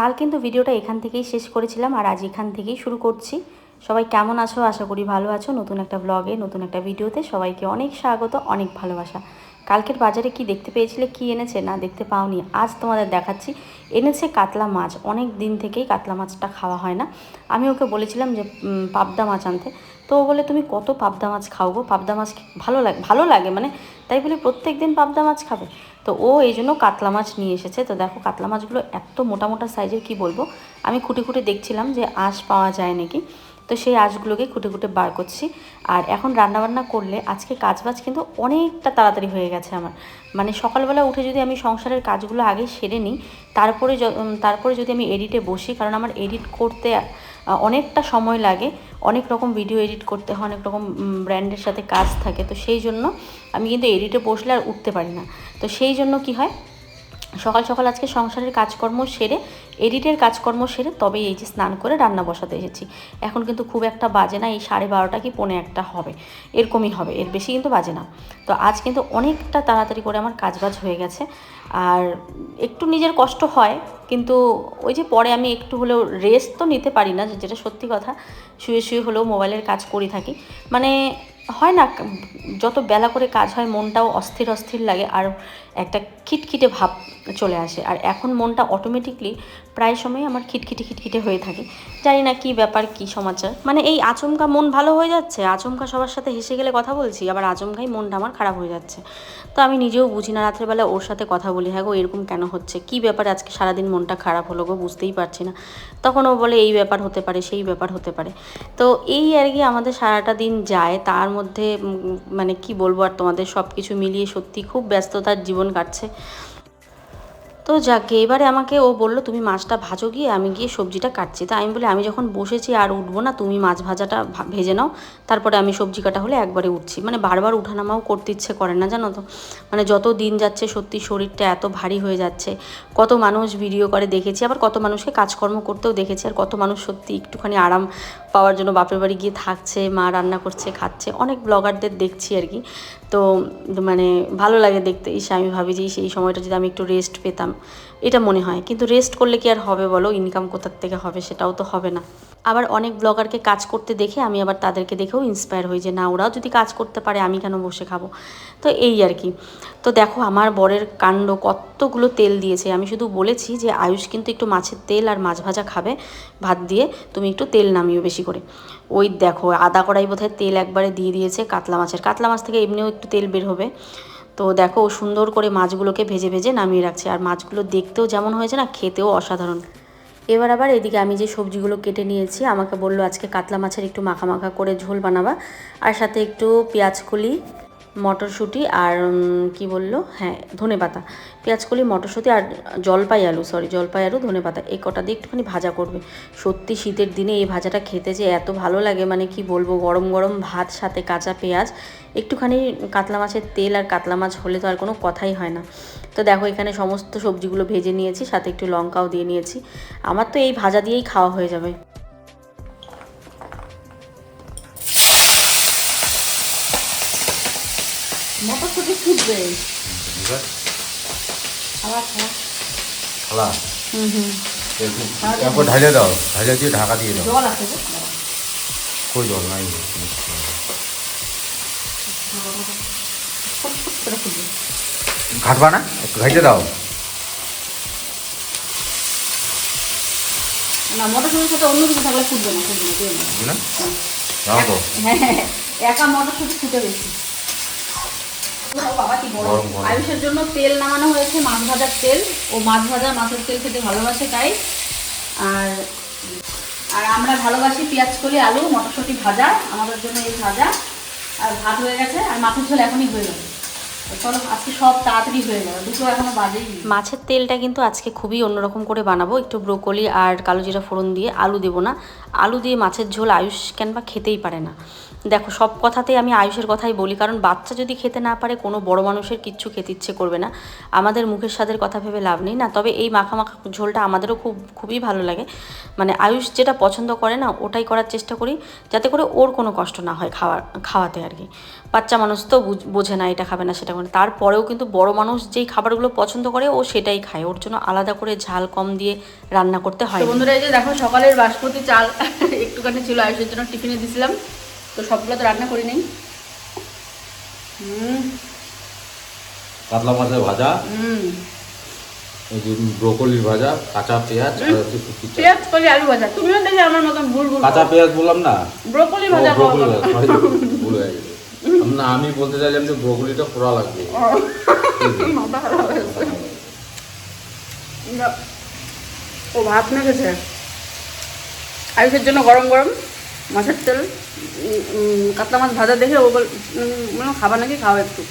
কাল কিন্তু ভিডিওটা এখান থেকেই শেষ করেছিলাম আর আজ এখান থেকেই শুরু করছি। সবাই কেমন আছো? আশা করি ভালো আছো। নতুন একটা ব্লগে নতুন একটা ভিডিওতে সবাইকে অনেক স্বাগত, অনেক ভালোবাসা। কালকের বাজারে কি দেখতে পেয়েছিলে, কি এনেছে না দেখতে পাওনি? আজ তোমাদের দেখাচ্ছি। এনেছে কাতলা মাছ। অনেক দিন থেকেই কাতলা মাছটা খাওয়া হয় না। আমি ওকে বলেছিলাম যে পাবদা মাছ আনতে। তো ও বলে, তুমি কত পাবদা মাছ খাও গো? পাবদা মাছ ভালো লাগে ভালো লাগে। মানে তাই বলে, প্রত্যেক দিন পাবদা মাছ খাবে। তো ও এই জন্য কাতলা মাছ নিয়ে এসেছে। তো দেখো, কাতলা মাছগুলো এত মোটা মোটা সাইজের, কি বলব? আমি খুঁটে খুঁটে দেখছিলাম যে আঁশ পাওয়া যায় নাকি। তো সেই আঁশগুলোকে খুঁটে খুঁটে বার করছি। আর এখন রান্নাবান্না করলে আজকে কাজবাজ কিন্তু অনেকটা তাড়াতাড়ি হয়ে গেছে আমার। মানে সকালবেলা উঠে যদি আমি সংসারের কাজগুলো আগে সেরে নিই, তারপরে তারপরে যদি আমি এডিটে বসি, কারণ আমার এডিট করতে অনেকটা সময় লাগে। অনেক রকম ভিডিও এডিট করতে হয়, অনেক রকম ব্র্যান্ডের সাথে কাজ থাকে। তো সেই জন্য আমি কিন্তু এডিটে বসলে আর উঠতে পারি না। তো সেই জন্য কি হয় সকাল সকাল আজকে সংসারের কাজকর্ম সেরে, এডিটের কাজকর্ম সেরে তবে এই যে স্নান করে রান্না বসাতে এসেছি। এখন কিন্তু খুব একটা বাজে না, এই সাড়ে বারোটা কি পৌনে একটা হবে। এরকমই হবে, এর বেশি কিন্তু বাজে না। তো আজ কিন্তু অনেকটা তাড়াতাড়ি করে আমার কাজবাজ হয়ে গেছে। আর একটু নিজের কষ্ট হয়, কিন্তু ওই যে পরে আমি একটু হলেও রেস্ট তো নিতে পারি না, যেটা সত্যি কথা, শুয়ে শুয়ে হলেও মোবাইলের কাজ করি থাকি। মানে হয় না, যত বেলা করে কাজ হয় মনটাও অস্থির অস্থির লাগে, আর একটা খিটখিটে ভাব চলে আসে। আর এখন মনটা অটোমেটিকলি প্রায় সময় আমার খিটখিটে খিটখিটে হয়ে থাকে। জানি না কি ব্যাপার, কি সমাচার। মানে এই আচমকা মন ভালো হয়ে যাচ্ছে, আচমকা সবার সাথে হেসে গেলে কথা বলছি, আবার আচমকাই মনটা আমার খারাপ হয়ে যাচ্ছে। তো আমি নিজেও বুঝি না রাত্রেবেলা ওর সাথে কথা বলি হ্যাঁ গো, এরকম কেন হচ্ছে? কি ব্যাপার আজকে সারাদিন মনটা খারাপ হলো গো, বুঝতেই পারছি না। তখন ও বলে, এই ব্যাপার হতে পারে, সেই ব্যাপার হতে পারে। তো এই আর কি আমাদের সারাটা দিন যায়। তার মধ্যে মানে কি বলব আর তোমাদের সব কিছু মিলিয়ে সত্যি খুব ব্যস্ততার জীবন কাটছে। তো যাকে এবারে আমাকে ও বলল, তুমি মাছটা ভাজো গিয়ে, আমি গিয়ে সবজিটা কাটছি। তা আমি বলি, আমি যখন বসেছি আর উঠবো না, তুমি মাছ ভাজাটা ভেজে নাও। তারপরে আমি সবজি কাটা হলে একবারে উঠছি। মানে বারবার উঠানামাও করতে ইচ্ছে করে না, জানো তো? মানে যত দিন যাচ্ছে, সত্যি শরীরটা এত ভারী হয়ে যাচ্ছে। কত মানুষ ভিডিও করে দেখেছি, আবার কত মানুষকে কাজকর্ম করতেও দেখেছি, আর কত মানুষ সত্যি একটুখানি আরাম পাওয়ার জন্য বাপের বাড়ি গিয়ে থাকছে, মা রান্না করছে, খাচ্ছে। অনেক ব্লগারদের দেখছি আর কি। তো মানে ভালো লাগে দেখতে। ইস, আমি ভাবি যে সেই সময়টা যদি আমি একটু রেস্ট পেতাম। এটা মনে হয়। কিন্তু রেস্ট করলে কি আর হবে বলো? ইনকাম কোথার থেকে হবে? সেটাও তো হবে না। আবার অনেক ব্লগারকে কাজ করতে দেখে আমি আবার তাদেরকে দেখেও ইন্সপায়ার হই যে, না, ওরাও যদি কাজ করতে পারে, আমি কেন বসে খাব? তো এই আর কি। তো দেখো, আমার বরের কাণ্ড কতগুলো তেল দিয়েছে। আমি শুধু বলেছি যে, আয়ুষ কিন্তু একটু মাছের তেল আর মাছ ভাজা খাবে ভাত দিয়ে। তুমি একটু তেল নামিও বেশি করে। ওই দেখো, আদা কড়াই বোধহয় তেল একবারে দিয়ে দিয়েছে কাতলা মাছের। কাতলা মাছ থেকে এমনিও একটু তেল বের হবে। তো দেখো ও সুন্দর করে মাছগুলোকে ভেজে ভেজে নামিয়ে রাখছে। আর মাছগুলো দেখতেও যেমন হয়েছে না, খেতেও অসাধারণ। এবার আবার এদিকে আমি যে সবজিগুলো কেটে নিয়েছি, আমাকে বলল আজকে কাতলা মাছের একটু মাখা মাখা করে ঝোল বানাবা। আর সাথে একটু পেঁয়াজকলি মটরশুঁটি আর কি বলল? হ্যাঁ ধনে পাতা পেঁয়াজকলি, মটরশুঁটি আর জলপাই আলু সরি জলপাই আলু ধনে পাতা এই কটা দিয়ে একটুখানি ভাজা করবে। সত্যি শীতের দিনে এই ভাজাটা খেতে যে এত ভালো লাগে মানে কি বলব, গরম গরম ভাত, সাথে কাঁচা পেঁয়াজ, একটুখানি কাতলা মাছের তেল আর কাতলা মাছ হলে তো আর কোনো কথাই হয় না। তো দেখো, এখানে সমস্ত সবজিগুলো ভেজে নিয়েছি, সাথে একটু লঙ্কাও দিয়ে নিয়েছি। আমার তো এই ভাজা দিয়েই খাওয়া হয়ে যাবে। এবার থালা হুম হুম। একটু একবার ঢালে দাও ঢালে দিয়ে ঢাকা দিয়ে দাও। জল আছে কই জল নাই? ঘাটবা না? একটু ঘাইটে দাও। না মটরশুঁটির সাথে অন্য কিছু থাকলে ফুটবে না ফুটবে না দাও। তো। হ্যাঁ। একা মটরশুঁটি ফুটে বেশি। বাবা কি গরম? গরম, গরম। আয়ুষের জন্য তেল নামানো হয়েছে মাছ ভাজার তেল। ও মাছ ভাজা মাছের তেল খেতে ভালোবাসে তাই। আর আর আমরা ভালোবাসি পেঁয়াজ কলি আলু মটরশুঁটি ভাজা আমাদের জন্য এই ভাজা। আর ভাত হয়ে গেছে আর মাছের ঝোল এখনই হয়ে গেছে চলো আজকে সব তাড়াতাড়ি হয়ে যাবে দুটো এখনও বাজেই। মাছের তেলটা কিন্তু আজকে খুবই অন্যরকম করে বানাবো। একটু ব্রোকলি আর কালো জিরা ফোড়ন দিয়ে আলু দেবো না। আলু দিয়ে মাছের ঝোল আয়ুষ কেন বা খেতেই পারে না। দেখো, সব কথাতেই আমি আয়ুষের কথাই বলি, কারণ বাচ্চা যদি খেতে না পারে, কোনো বড় মানুষের কিচ্ছু খেতে ইচ্ছে করবে না। আমাদের মুখের স্বাদের কথা ভেবে লাভ নেই, না? তবে এই মাখা মাখা ঝোলটা আমাদেরও খুব, খুবই ভালো লাগে। মানে আয়ুষ যেটা পছন্দ করে না, ওটাই করার চেষ্টা করি, যাতে করে ওর কোনো কষ্ট না হয় খাওয়া, খাওয়াতে আর কি। বাচ্চা মানুষ তো বোঝে না, এটা খাবে না, সেটা করে তারপরেও কিন্তু বড় মানুষ যেই খাবারগুলো পছন্দ করে, ও সেটাই খায়। ওর জন্য আলাদা করে ঝাল কম দিয়ে রান্না করতে হয় বন্ধুরা, এই যে দেখো, সকালের বাসমতি চাল, একটুখানি ছিল আয়ুষের জন্য, টিফিনে দিছিলাম। তো সবগুলো তো রান্না করি নেই। কাতলা মাছের ভাজা। এই যে ব্রোকলির ভাজা কাঁচা পেঁয়াজ আর হচ্ছে শুটকির পেঁয়াজ কলি আলু ভাজা। তুমিও দেখে আমার মতন ভুল ভুল কাঁচা পেঁয়াজ বললাম না? ব্রোকলি ভাজা ব্রোকলি ভাজা, ভুল হয়ে গেছে। না আমি বলতে চাইলাম যে ব্রোকলিটা পোড়া লাগবে। গেছে। ভাত মেখেছে। আয়ুষের জন্য গরম গরম মাছের তেল। কাতলা মাছ ভাজা দেখে ও বল বললাম খাবার নাকি? খাও একটু।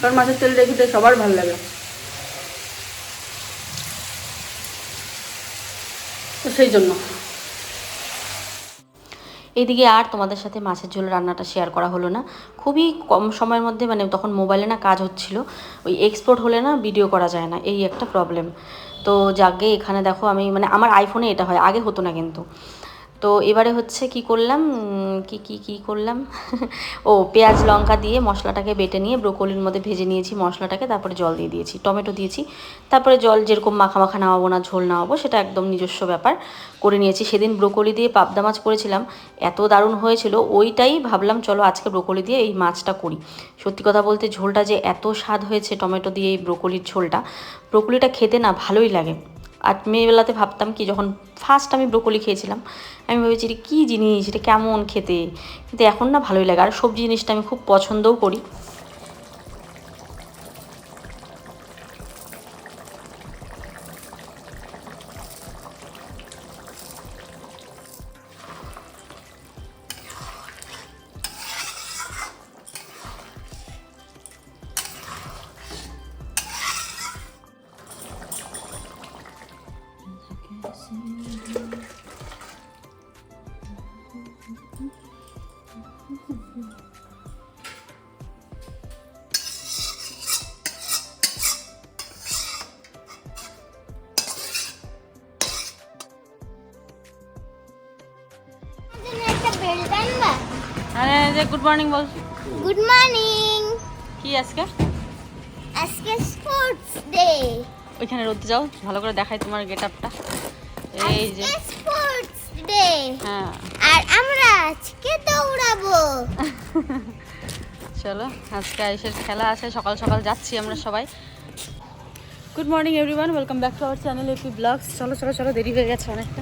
কারণ মাছের তেল দেখতে সবার ভালো লাগে। তো সেই জন্য। এদিকে আর তোমাদের সাথে মাছের ঝোল রান্নাটা শেয়ার করা হলো না। খুবই কম সময়ের মধ্যে মানে তখন মোবাইলে না কাজ হচ্ছিল। ওই এক্সপোর্ট হলে না ভিডিও করা যায় না, এই একটা প্রবলেম তো যাকে এখানে দেখো, আমি মানে আমার আইফোনে এটা হয়, আগে হতো না কিন্তু। তো এবারে হচ্ছে কি করলাম কি কি কি করলাম? ও, পেঁয়াজ, লঙ্কা দিয়ে মশলাটাকে বেটে নিয়ে ব্রোকলির মধ্যে ভেজে নিয়েছি মশলাটাকে, তারপরে জল দিয়ে দিয়েছি, টমেটো দিয়েছি। তারপরে জল যেরকম মাখা মাখা নামাবো না, ঝোল নামাবো, সেটা একদম নিজস্ব ব্যাপার করে নিয়েছি। সেদিন ব্রোকলি দিয়ে পাবদা মাছ করেছিলাম, এত দারুণ হয়েছিল, ওইটাই ভাবলাম চলো আজকে ব্রোকলি দিয়ে এই মাছটা করি। সত্যি কথা বলতে ঝোলটা যে এত স্বাদ হয়েছে টমেটো দিয়ে এই ব্রোকলির ঝোলটা, ব্রোকলিটা খেতে না ভালোই লাগে। আর মেয়েবেলাতে ভাবতাম কি, যখন ফার্স্ট আমি ব্রোকলি খেয়েছিলাম, আমি ভেবেছি এটা কী জিনিস, এটা কেমন খেতে? কিন্তু এখন না ভালোই লাগে। আর সবজি জিনিসটা আমি খুব পছন্দও করি। আরে যে গুড মর্নিং বল গুড মর্নিং কি আজকে? আজকে স্পোর্টস ডে ওইখানে রোদ যাও ভালো করে দেখাই তোমার গেট আপটা এই যে। স্পোর্টস ডে হ্যাঁ। আর আমরা আজকে দৌড়াবো। চলো আজকে আয়ুষের খেলা আছে সকাল সকাল যাচ্ছি আমরা সবাই। Good morning everyone welcome back to our channel AP vlogs চলো চলো চলো দেরি হয়ে গেছে অনেকটা।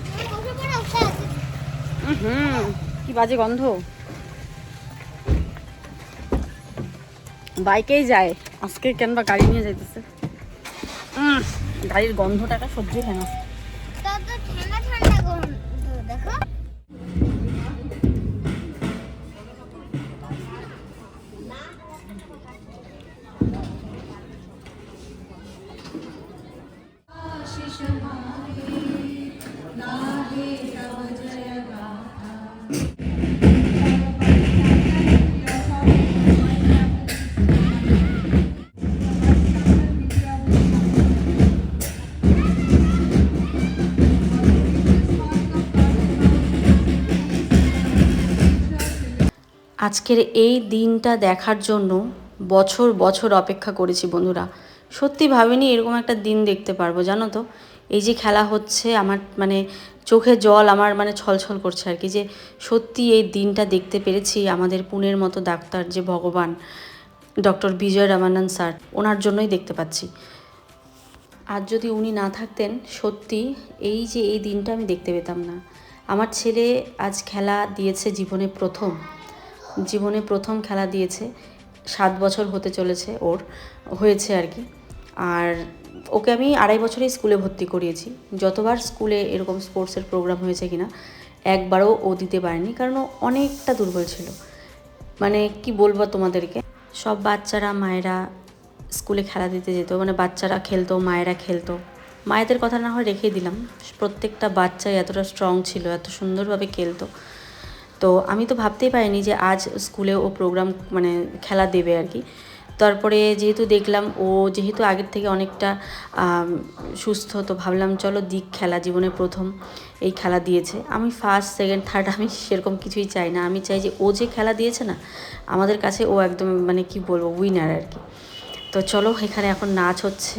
হুম। কি বাজে গন্ধ। বাইকেই যায়। আজকে কেন বা গাড়ি নিয়ে যাইতেছে। গাড়ির গন্ধটাকে সহ্য হয় না। আজকের এই দিনটা দেখার জন্য বছর বছর অপেক্ষা করেছি বন্ধুরা। সত্যি ভাবিনি এরকম একটা দিন দেখতে পারব, জানো তো? এই যে খেলা হচ্ছে, আমার মানে চোখে জল, আমার মানে ছলছল করছে আর কি যে সত্যি এই দিনটা দেখতে পেরেছি আমাদের পুনের মতো ডাক্তার যে ভগবান, ডক্টর বিজয় রামানন্দ স্যার, ওনার জন্যই দেখতে পাচ্ছি। আর যদি উনি না থাকতেন, সত্যি এই যে এই দিনটা আমি দেখতে পেতাম না। আমার ছেলে আজ খেলা দিয়েছে জীবনে প্রথম। জীবনে প্রথম খেলা দিয়েছে, সাত বছর হতে চলেছে ওর, হয়েছে আর কি। আর ওকে আমি আড়াই বছরেই স্কুলে ভর্তি করিয়েছি। যতবার স্কুলে এরকম স্পোর্টসের প্রোগ্রাম হয়েছে কিনা, একবারও ও দিতে পারেনি, কারণ ও অনেকটা দুর্বল ছিল। মানে কি বলব তোমাদেরকে, সব বাচ্চারা, মায়েরা স্কুলে খেলা দিতে যেত মানে বাচ্চারা খেলতো, মায়েরা খেলতো। মায়েদের কথা না হয় রেখেই দিলাম। প্রত্যেকটা বাচ্চাই এতটা স্ট্রং ছিল, এত সুন্দরভাবে খেলতো। তো আমি তো ভাবতেই পারিনি যে আজ স্কুলে ও প্রোগ্রাম মানে খেলা দেবে আর কি। তারপরে যেহেতু দেখলাম ও যেহেতু আগের থেকে অনেকটা সুস্থ, তো ভাবলাম চলো দিক খেলা, জীবনে প্রথম এই খেলা দিয়েছে। আমি ফার্স্ট সেকেন্ড থার্ড আমি সেরকম কিছুই চাই না। আমি চাই যে ও যে খেলা দিয়েছে না, আমাদের কাছে ও একদম মানে কি বলব উইনার আর কি। তো চলো এখানে এখন নাচ হচ্ছে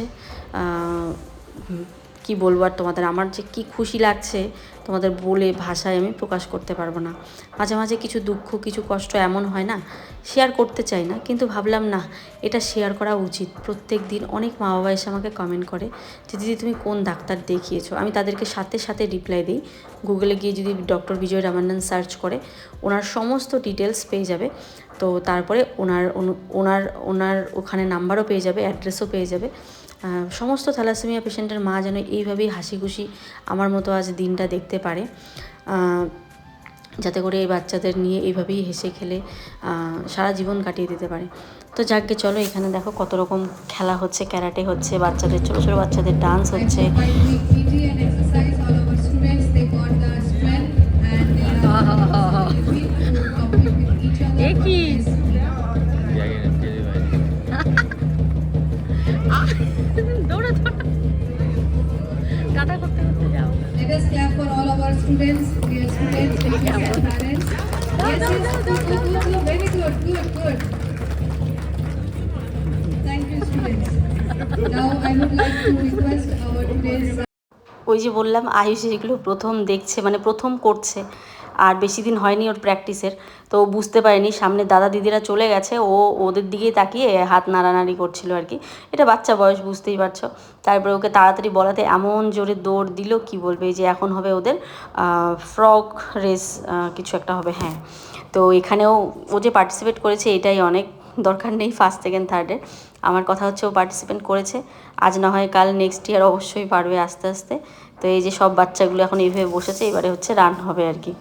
কি বলব আর তোমাদের? আমার যে কি খুশি লাগছে তোমাদের বলে, ভাষায় আমি প্রকাশ করতে পারব না। মাঝে মাঝে কিছু দুঃখ, কিছু কষ্ট এমন হয় না শেয়ার করতে চাই না, কিন্তু ভাবলাম না, এটা শেয়ার করা উচিত। প্রত্যেক দিন অনেক মা বাবা এসে আমাকে কমেন্ট করে যে, দিদি, তুমি কোন ডাক্তার দেখিয়েছো? আমি তাদেরকে সাথে সাথে রিপ্লাই দিই। গুগলে গিয়ে যদি ডক্টর বিজয় রামানন্দ সার্চ করে, ওনার সমস্ত ডিটেলস পেয়ে যাবে। তো তারপরে ওনার ওনার ওনার ওখানে নাম্বারও পেয়ে যাবে অ্যাড্রেসও পেয়ে যাবে। সমস্ত থ্যালাসেমিয়া পেশেন্টের মা যেন এইভাবেই হাসি খুশি আমার মতো আজ দিনটা দেখতে পারে। যাতে করে এই বাচ্চাদের নিয়ে এইভাবেই হেসে খেলে সারা জীবন কাটিয়ে দিতে পারে। তো যাকে চলো এখানে দেখো কত রকম খেলা হচ্ছে, ক্যারাটে হচ্ছে, বাচ্চাদের, ছোটো ছোটো বাচ্চাদের ডান্স হচ্ছে। ওই যে বললাম, আয়ুষ এগুলো প্রথম দেখছে মানে প্রথম করছে, আর বেশি দিন হয়নি ওর প্র্যাকটিসের তো বুঝতে পারেনি, সামনে দাদা দিদিরা চলে গেছে, ও ওদের দিকেই তাকিয়ে হাত নাড়ানাড়ি করছিল আর কি। এটা বাচ্চা বয়স, বুঝতেই পারছ। তারপরে ওকে তাড়াতাড়ি বলাতে এমন জোরে দৌড় দিল, কি বলবে যে এখন হবে ওদের ফ্রক রেস কিছু একটা হবে হ্যাঁ। তো এখানেও ও যে পার্টিসিপেট করেছে, এটাই অনেক দরকার নেই ফার্স্ট সেকেন্ড থার্ডের আমার কথা হচ্ছে ও পার্টিসিপেট করেছে। আজ না হয় কাল নেক্সট ইয়ার অবশ্যই পারবে আস্তে আস্তে। তো এই যে সব বাচ্চাগুলো এখন এইভাবে বসেছে এবারে হচ্ছে রান হবে আর কি।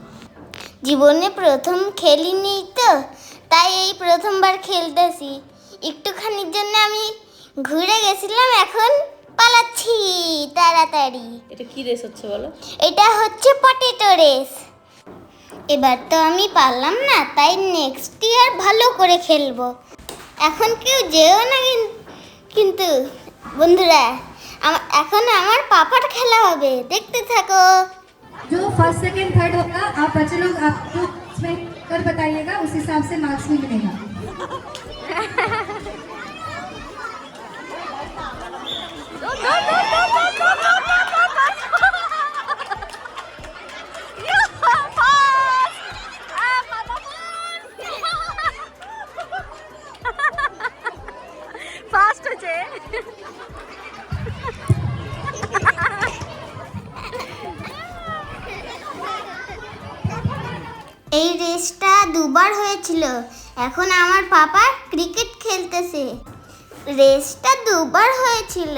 জীবনে প্রথম খেলিনি তো তাই এই প্রথমবার খেলতেছি। একটুখানির জন্য আমি ঘুরে গেছিলাম এখন পালাচ্ছি তাড়াতাড়ি। এটা কি রেস হচ্ছে বলো? এটা হচ্ছে পটেটো রেস এবার তো আমি পারলাম না তাই নেক্সট ইয়ার ভালো করে খেলব। এখন কেউ যেও না কিন- কিন্তু বন্ধুরা আমা- এখন আমার পাপার খেলা হবে দেখতে থাকো जो फर्स्ट सेकंड थर्ड होगा आप बच्चे लोग आपको इसमें कर बताइएगा उस हिसाब से मार्क्स भी मिलेगा ফার্স্ট হয়েছিল। এখন আমার পাপা ক্রিকেট খেলতেছে। রেসটা দুবার হয়েছিল।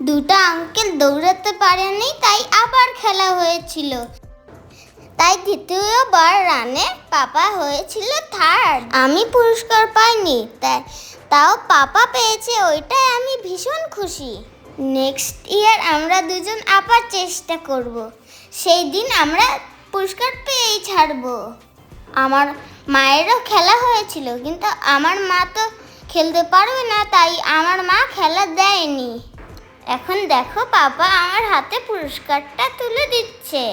দুটো আঙ্কেল দৌড়াতে পারেনি, তাই আবার খেলা হয়েছিল। তাই দ্বিতীয়বার রানে পাপা হয়েছিল থার্ড আমি পুরস্কার পাইনি, তাই তাও পাপা পেয়েছে, ওইটাই আমি ভীষণ খুশি। নেক্সট ইয়ার আমরা দুজন আবার চেষ্টা করব। সেই দিন আমরা পুরস্কার পেয়েই ছাড়বো। আমার মায়েরও খেলা হয়েছিল, কিন্তু আমার মা তো খেলতে পারবে না, তাই আমার মা খেলা দেয়নি। এখন দেখো পাপা আমার হাতে পুরস্কারটা তুলে দিচ্ছে।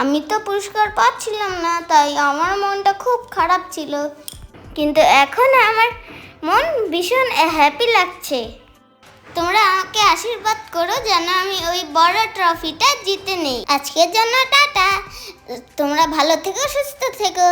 আমি তো পুরস্কার পাচ্ছিলাম না, তাই আমার মনটা খুব খারাপ ছিল। কিন্তু এখন আমার মন ভীষণ হ্যাপি লাগছে। তোমরা আমাকে আশীর্বাদ করো যেন আমি ওই বড় ট্রফিটা জিতে নেই। আজকের জন্য টাটা। তোমরা ভালো থেকো, সুস্থ থেকো।